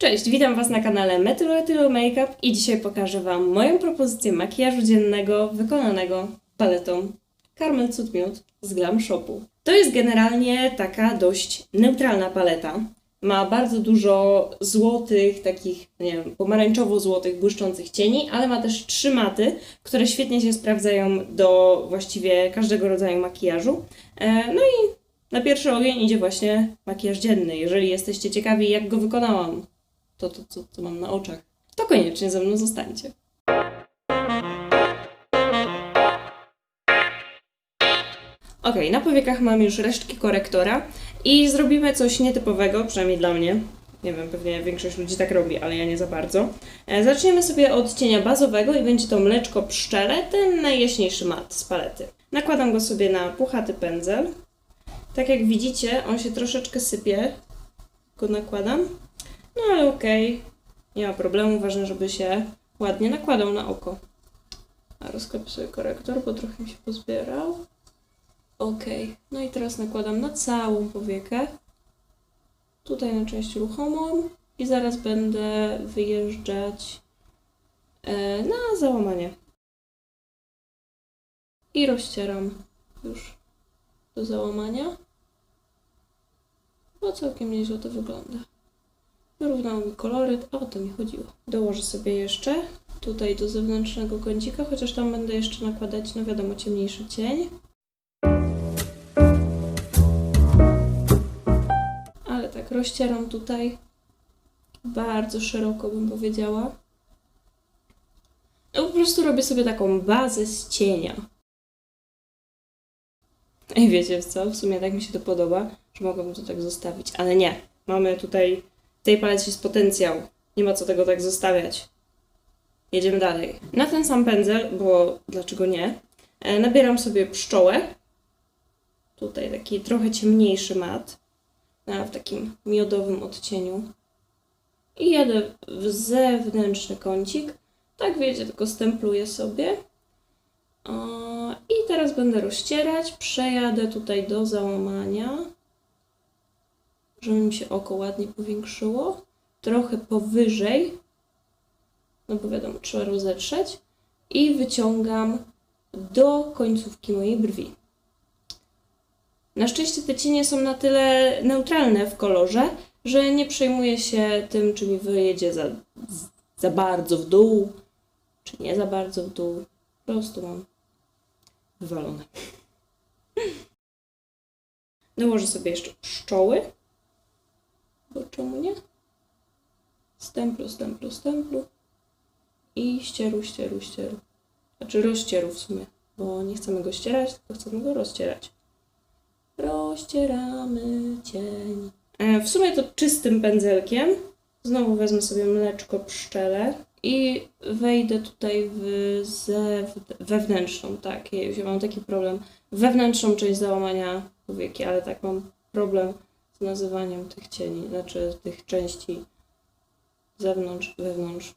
Cześć, witam Was na kanale Etylo Makeup i dzisiaj pokażę Wam moją propozycję makijażu dziennego wykonanego paletą Carmel Cud z Glam Shopu. To jest generalnie taka dość neutralna paleta. Ma bardzo dużo złotych, takich, nie wiem, pomarańczowo-złotych, błyszczących cieni, ale ma też trzy maty, które świetnie się sprawdzają do właściwie każdego rodzaju makijażu. E, No i na pierwszy ogień idzie właśnie makijaż dzienny. Jeżeli jesteście ciekawi, jak go wykonałam, to, to co, co mam na oczach, to koniecznie ze mną zostańcie. Ok, na powiekach mam już resztki korektora i zrobimy coś nietypowego, przynajmniej dla mnie. Nie wiem, pewnie większość ludzi tak robi, ale ja nie za bardzo. E, Zaczniemy sobie od cienia bazowego i będzie to mleczko pszczele, ten najjaśniejszy mat z palety. Nakładam go sobie na puchaty pędzel. Tak jak widzicie, on się troszeczkę sypie. Go nakładam. No ale okej, nie ma problemu, ważne, żeby się ładnie nakładał na oko. A rozklepię sobie korektor, bo trochę mi się pozbierał. Okej, no i teraz nakładam na całą powiekę. Tutaj na część ruchomą i zaraz będę wyjeżdżać e, na załamanie. I rozcieram już do załamania. Bo całkiem nieźle to wygląda. Wyrównał mi koloryt, a o to mi chodziło. Dołożę sobie jeszcze tutaj do zewnętrznego kącika, chociaż tam będę jeszcze nakładać, no wiadomo, ciemniejszy cień. Ale tak, rozcieram tutaj bardzo szeroko, bym powiedziała. No po prostu robię sobie taką bazę z cienia. I wiecie co, w sumie tak mi się to podoba, że mogłabym to tak zostawić, ale nie. Mamy tutaj w tej palecie jest potencjał. Nie ma co tego tak zostawiać. Jedziemy dalej. Na ten sam pędzel, bo dlaczego nie, e, nabieram sobie pszczołę. Tutaj taki trochę ciemniejszy mat, a w takim miodowym odcieniu. I jadę w zewnętrzny kącik. Tak wiecie, tylko stempluję sobie. I teraz będę rozcierać. Przejadę tutaj do załamania żeby mi się oko ładnie powiększyło. Trochę powyżej, no bo wiadomo, trzeba rozetrzeć. I wyciągam do końcówki mojej brwi. Na szczęście te cienie są na tyle neutralne w kolorze, że nie przejmuję się tym, czy mi wyjedzie za, za bardzo w dół, czy nie za bardzo w dół. Po prostu mam wywalone. Nałożę sobie jeszcze pszczoły bo czemu nie? Stemplu, stemplu, stemplu i ścieru, ścieru, ścieru. Znaczy rozcieru w sumie, bo nie chcemy go ścierać, tylko chcemy go rozcierać. Rozcieramy cień. E, w sumie to czystym pędzelkiem. Znowu wezmę sobie mleczko pszczele i wejdę tutaj w zew... wewnętrzną, tak, już mam taki problem. Wewnętrzną część załamania powieki, ale tak mam problem z nazywaniem tych cieni, znaczy tych części zewnątrz, wewnątrz.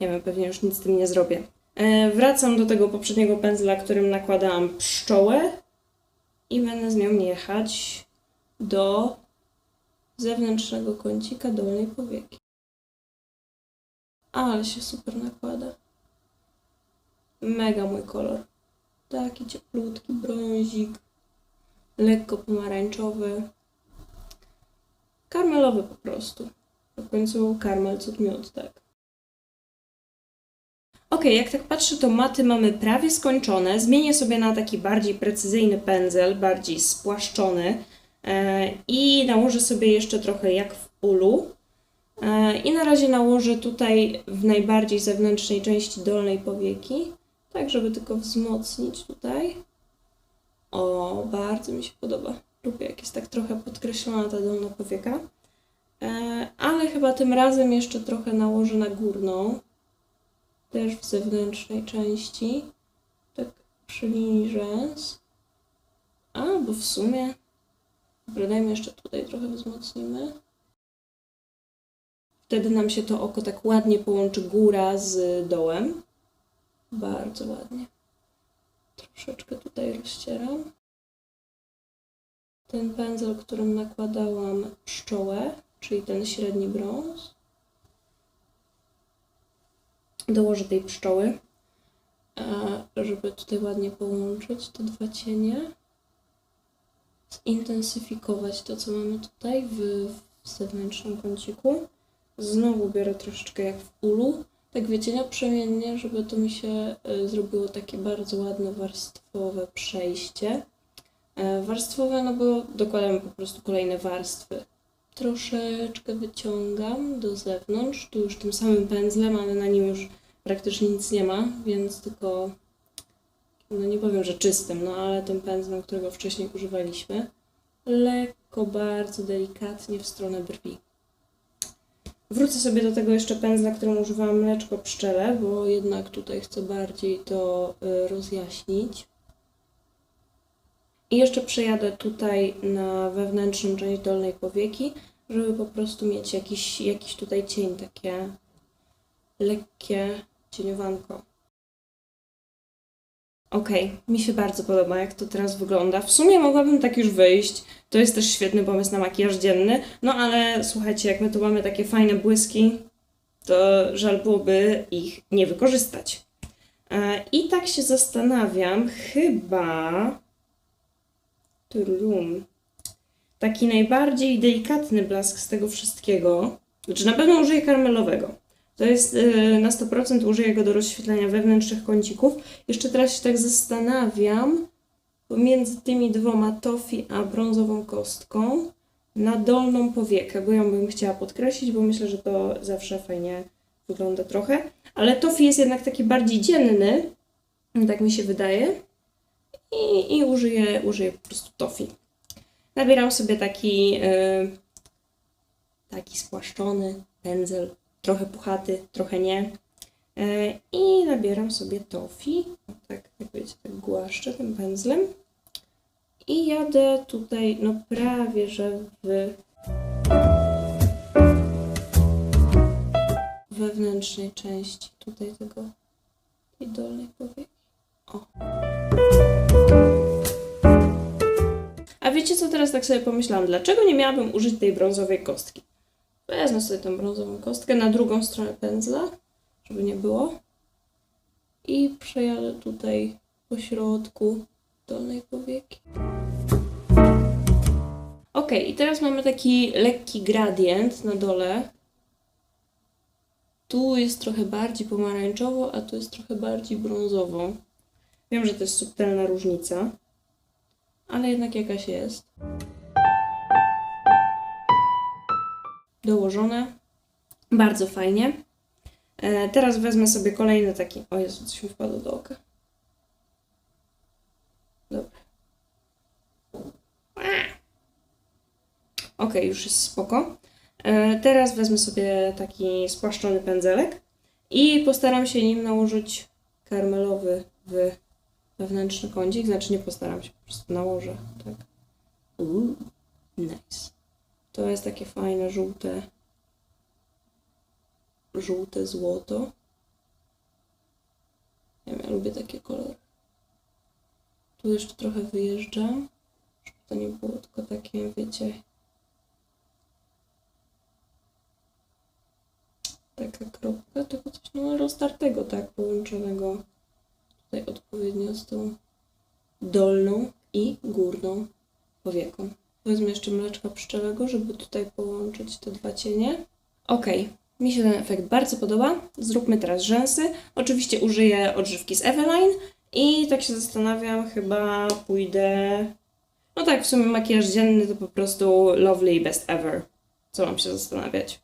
Nie wiem, pewnie już nic z tym nie zrobię. E, wracam do tego poprzedniego pędzla, którym nakładałam pszczołę i będę z nią jechać do zewnętrznego kącika dolnej powieki. Ale się super nakłada. Mega mój kolor. Taki cieplutki brązik, lekko pomarańczowy. Karmelowy po prostu. W końcu karmel cud miód, tak. Ok, jak tak patrzę, to maty mamy prawie skończone. Zmienię sobie na taki bardziej precyzyjny pędzel, bardziej spłaszczony e, i nałożę sobie jeszcze trochę jak w ulu. E, I na razie nałożę tutaj w najbardziej zewnętrznej części dolnej powieki, tak żeby tylko wzmocnić tutaj. O, bardzo mi się podoba. Lubię, jak jest tak trochę podkreślona ta dolna powieka. E, ale chyba tym razem jeszcze trochę nałożę na górną. Też w zewnętrznej części. Tak przy linii rzęs. A, bo w sumie... Dobra, dajmy jeszcze tutaj trochę wzmocnimy. Wtedy nam się to oko tak ładnie połączy góra z dołem. Bardzo ładnie. Troszeczkę tutaj rozcieram ten pędzel, którym nakładałam pszczołę, czyli ten średni brąz. Dołożę tej pszczoły, e, żeby tutaj ładnie połączyć te dwa cienie. Zintensyfikować to, co mamy tutaj w, w zewnętrznym kąciku. Znowu biorę troszeczkę jak w ulu. Tak wiecie, naprzemiennie, żeby to mi się y, zrobiło takie bardzo ładne warstwowe przejście. E, warstwowe, no bo dokładamy po prostu kolejne warstwy. Troszeczkę wyciągam do zewnątrz, tu już tym samym pędzlem, ale na nim już praktycznie nic nie ma, więc tylko, no nie powiem, że czystym, no ale tym pędzlem, którego wcześniej używaliśmy, lekko, bardzo delikatnie w stronę brwi. Wrócę sobie do tego jeszcze pędzla, którym używałam mleczko pszczele, bo jednak tutaj chcę bardziej to y, rozjaśnić. I jeszcze przejadę tutaj na wewnętrzną część dolnej powieki, żeby po prostu mieć jakiś, jakiś tutaj cień, takie lekkie cieniowanko. Okej, mi się bardzo podoba, jak to teraz wygląda. W sumie mogłabym tak już wyjść. To jest też świetny pomysł na makijaż dzienny. No ale słuchajcie, jak my tu mamy takie fajne błyski, to żal byłoby ich nie wykorzystać. E, I tak się zastanawiam, chyba. Turlum. Taki najbardziej delikatny blask z tego wszystkiego. Znaczy, na pewno użyję karmelowego. To jest y, na 100% użyję go do rozświetlenia wewnętrznych kącików. Jeszcze teraz się tak zastanawiam pomiędzy tymi dwoma tofi a brązową kostką na dolną powiekę, bo ją bym chciała podkreślić, bo myślę, że to zawsze fajnie wygląda trochę. Ale tofi jest jednak taki bardziej dzienny, tak mi się wydaje. I, i użyję, użyję po prostu tofi. Nabieram sobie taki, yy, taki spłaszczony pędzel trochę puchaty, trochę nie. E, I nabieram sobie tofi, tak jak wiecie, tak głaszczę tym pędzlem. I jadę tutaj, no prawie, że w wewnętrznej części tutaj tego, tej dolnej powieki. O. Wiecie co, teraz tak sobie pomyślałam, dlaczego nie miałabym użyć tej brązowej kostki? Wezmę sobie tą brązową kostkę na drugą stronę pędzla, żeby nie było. I przejadę tutaj po środku dolnej powieki. Ok, i teraz mamy taki lekki gradient na dole. Tu jest trochę bardziej pomarańczowo, a tu jest trochę bardziej brązowo. Wiem, że to jest subtelna różnica, ale jednak jakaś jest. dołożone. Bardzo fajnie. E, teraz wezmę sobie kolejny taki. O Jezu, coś mi wpadło do oka. Dobra. Ok, już jest spoko. E, teraz wezmę sobie taki spłaszczony pędzelek i postaram się nim nałożyć karmelowy w wewnętrzny kącik. Znaczy nie postaram się, po prostu nałożę. Tak. Ooh, nice. To jest takie fajne, żółte, żółte złoto. Nie wiem, ja lubię takie kolory. Tu jeszcze trochę wyjeżdżam, żeby to nie było tylko takie, wiecie, taka kropka, tylko coś no, roztartego, tak, połączonego tutaj odpowiednio z tą dolną i górną powieką. Wezmę jeszcze mleczka pszczelego, żeby tutaj połączyć te dwa cienie. Ok, mi się ten efekt bardzo podoba. Zróbmy teraz rzęsy. Oczywiście użyję odżywki z Eveline i tak się zastanawiam, chyba pójdę... No tak, w sumie makijaż dzienny to po prostu lovely best ever. Co mam się zastanawiać?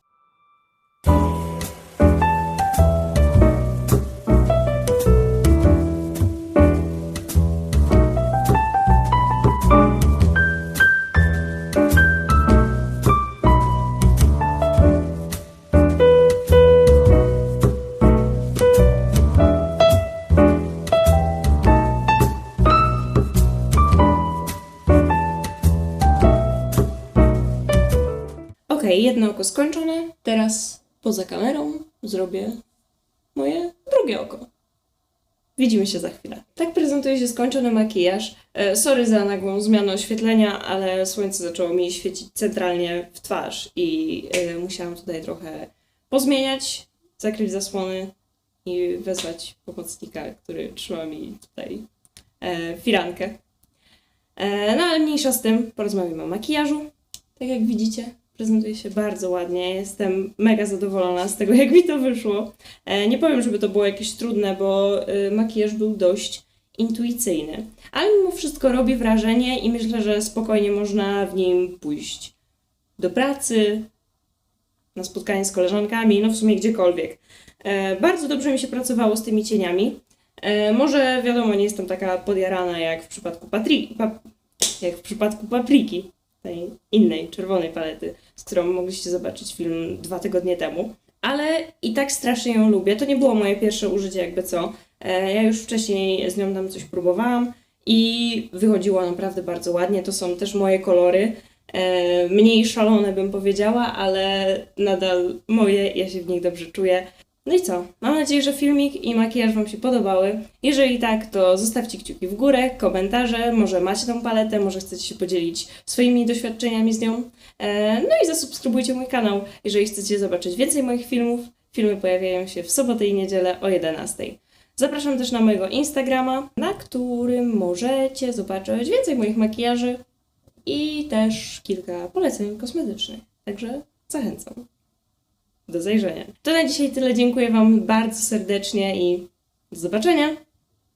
Oko skończone. Teraz poza kamerą zrobię moje drugie oko. Widzimy się za chwilę. Tak prezentuje się skończony makijaż. E, sorry za nagłą zmianę oświetlenia, ale słońce zaczęło mi świecić centralnie w twarz i e, musiałam tutaj trochę pozmieniać, zakryć zasłony i wezwać pomocnika, który trzyma mi tutaj e, firankę. No ale mniejsza z tym, porozmawiamy o makijażu. Tak jak widzicie, prezentuje się bardzo ładnie. Jestem mega zadowolona z tego, jak mi to wyszło. E, nie powiem, żeby to było jakieś trudne, bo e, makijaż był dość intuicyjny. Ale mimo wszystko robi wrażenie i myślę, że spokojnie można w nim pójść do pracy, na spotkanie z koleżankami, no w sumie gdziekolwiek. E, bardzo dobrze mi się pracowało z tymi cieniami. Może wiadomo, nie jestem taka podjarana jak w przypadku Patri- pa- jak w przypadku papriki, tej innej, czerwonej palety, z którą mogliście zobaczyć film dwa tygodnie temu. Ale i tak strasznie ją lubię. To nie było moje pierwsze użycie, jakby co. E, Ja już wcześniej z nią tam coś próbowałam i wychodziło naprawdę bardzo ładnie. To są też moje kolory. E, Mniej szalone bym powiedziała, ale nadal moje, ja się w nich dobrze czuję. No i co? Mam nadzieję, że filmik i makijaż Wam się podobały. Jeżeli tak, to zostawcie kciuki w górę, komentarze, może macie tą paletę, może chcecie się podzielić swoimi doświadczeniami z nią. E, No i zasubskrybujcie mój kanał, jeżeli chcecie zobaczyć więcej moich filmów. Filmy pojawiają się w sobotę i niedzielę o 11. Zapraszam też na mojego Instagrama, na którym możecie zobaczyć więcej moich makijaży i też kilka poleceń kosmetycznych. Także zachęcam. Do zajrzenia. To na dzisiaj tyle. Dziękuję Wam bardzo serdecznie i do zobaczenia.